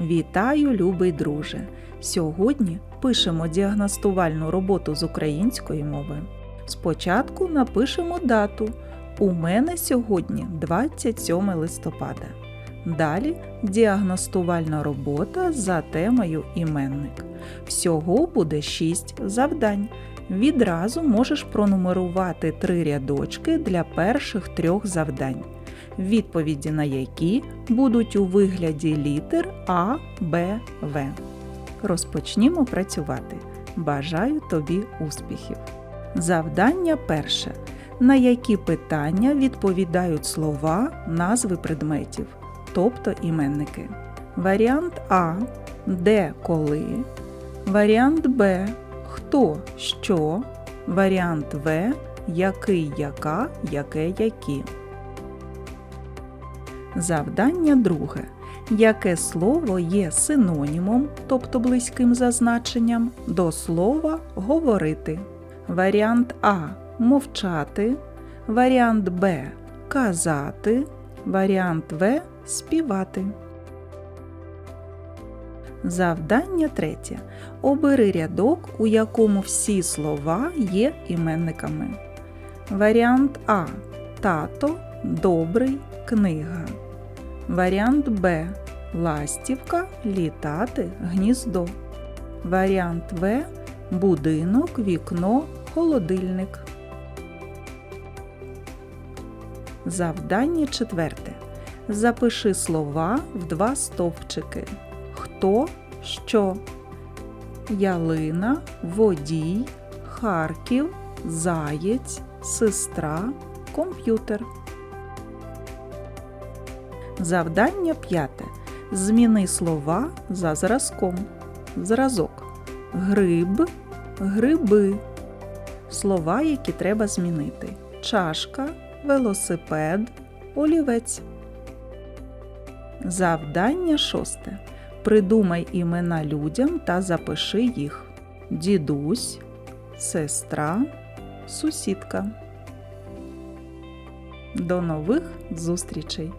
Вітаю, любий друже! Сьогодні пишемо діагностувальну роботу з української мови. Спочатку напишемо дату. У мене сьогодні 27 листопада. Далі діагностувальна робота за темою іменник. Всього буде 6 завдань. Відразу можеш пронумерувати три рядочки для перших трьох завдань, відповіді на які будуть у вигляді літер А, Б, В. Розпочнімо працювати. Бажаю тобі успіхів. Завдання перше. На які питання відповідають слова, назви предметів, тобто іменники. Варіант А. Де коли. Варіант Б. Хто що. Варіант В. Який яка, яке які. Завдання друге. Яке слово є синонімом, тобто близьким за значенням, до слова говорити? Варіант А мовчати, варіант Б казати, варіант В співати. Завдання третє. Обери рядок, у якому всі слова є іменниками. Варіант А. Тато, добрий, книга. Варіант Б. Ластівка, літати, гніздо. Варіант В. Будинок, вікно, холодильник. Завдання четверте. Запиши слова в два стовпчики. Хто, що. Ялина, водій, Харків, заєць, сестра, комп'ютер. Завдання п'яте. Зміни слова за зразком. Зразок. Гриб, гриби. Слова, які треба змінити. Чашка, велосипед, олівець. Завдання шосте. Придумай імена людям та запиши їх. Дідусь, сестра, сусідка. До нових зустрічей!